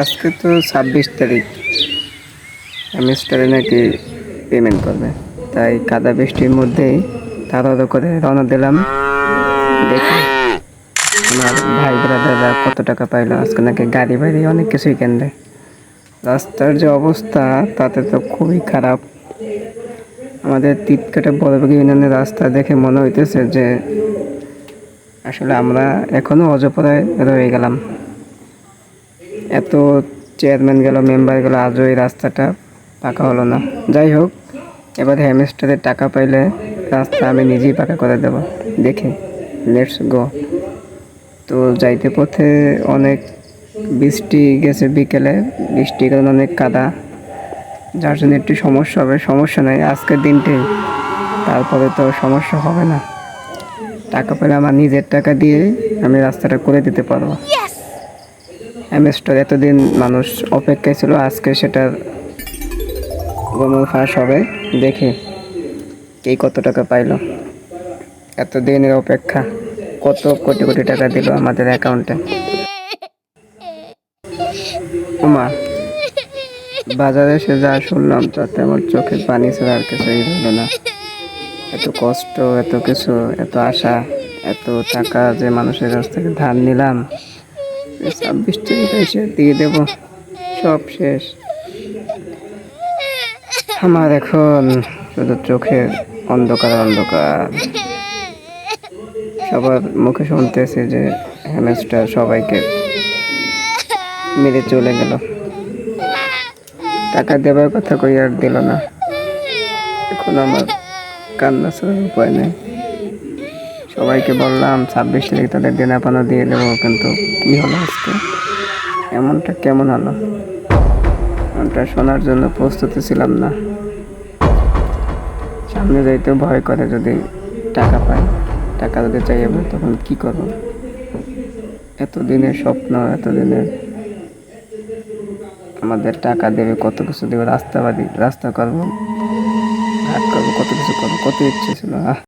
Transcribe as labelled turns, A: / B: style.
A: আজকে তো ছাব্বিশ তারিখ। সেমিস্টারে নাকি পেমেন্ট করবে। তাই কাদা বৃষ্টির মধ্যেই তাড়াতাড়ি করে রওনা দিলাম। দেখি আমার ভাই ব্রাদাররা কত টাকা পাইলো। আজকে নাকি গাড়ি বাড়ি অনেক কিছুই কেনবে। রাস্তার যে অবস্থা, তাতে তো খুবই খারাপ। আমাদের তিতকাটা বড়বাগি ইউনিয়নের রাস্তা দেখে মনে হইতেছে যে আসলে আমরা এখনও অজপরায় রয়ে গেলাম। এত চেয়ারম্যান গেল মেম্বার গেল, আজও এই রাস্তাটা পাকা হলো না। যাই হোক, এবার হেমিস্টারে টাকা পাইলে রাস্তা আমি নিজেই পাকা করে দেব। দেখি লেটস গো তো যাইতে পথে অনেক বৃষ্টি গেছে বিকেলে, বৃষ্টির কারণে অনেক কাদা। যার জন্য একটু সমস্যা হবে, সমস্যা নাই, আজকের দিনটাই তারপরে তো সমস্যা হবে না। টাকা পেলে আমার নিজের টাকা দিয়ে আমি রাস্তাটা করে দিতে পারব। এমএসটার এতদিন মানুষ অপেক্ষায় ছিল, আজকে সেটার গমন ফাঁস হবে দেখি কে কত টাকা পাইলো। এতদিনের অপেক্ষা কত কোটি কোটি টাকা দিল আমাদের অ্যাকাউন্টে। ওমা বাজারে এসে যা শুনলাম, তাতে আমার চোখে পানি ছাড়া আর কিছুই হলো না। এত কষ্ট, এত কিছু, এত আশা, এত টাকা যে মানুষের কাছ থেকে ধার নিলাম। ছাব্বিশ তারিখ এসে দিয়ে দেব। সব শেষ। আমার এখন শুধু চোখে অন্ধকার অন্ধকার। সবার মুখে শুনতেছি যে হ্যামেস্টার সবাইকে মেরে চলে গেল। টাকা দেবার কথা কই আর দিল না। এখন আমার কান্না ছাড়ার উপায় নেই। সবাইকে বললাম, ছাব্বিশ তারিখ তাদের দেনা পানা দিয়ে দেবো, কিন্তু কি হলো আজকে? এমনটা কেমন হলো? এমনটা শোনার জন্য প্রস্তুতি ছিলাম না। সামনে যাইতে ভয় করে যদি টাকা পাই। টাকা যদি চাইবে তখন কি করব? এতদিনের স্বপ্ন, এতদিনের আমাদের টাকা দেবে, কত কিছু দেবে, রাস্তাবাদী, রাস্তা করব ঘাট করব, কত কিছু করব, কত ইচ্ছে ছিল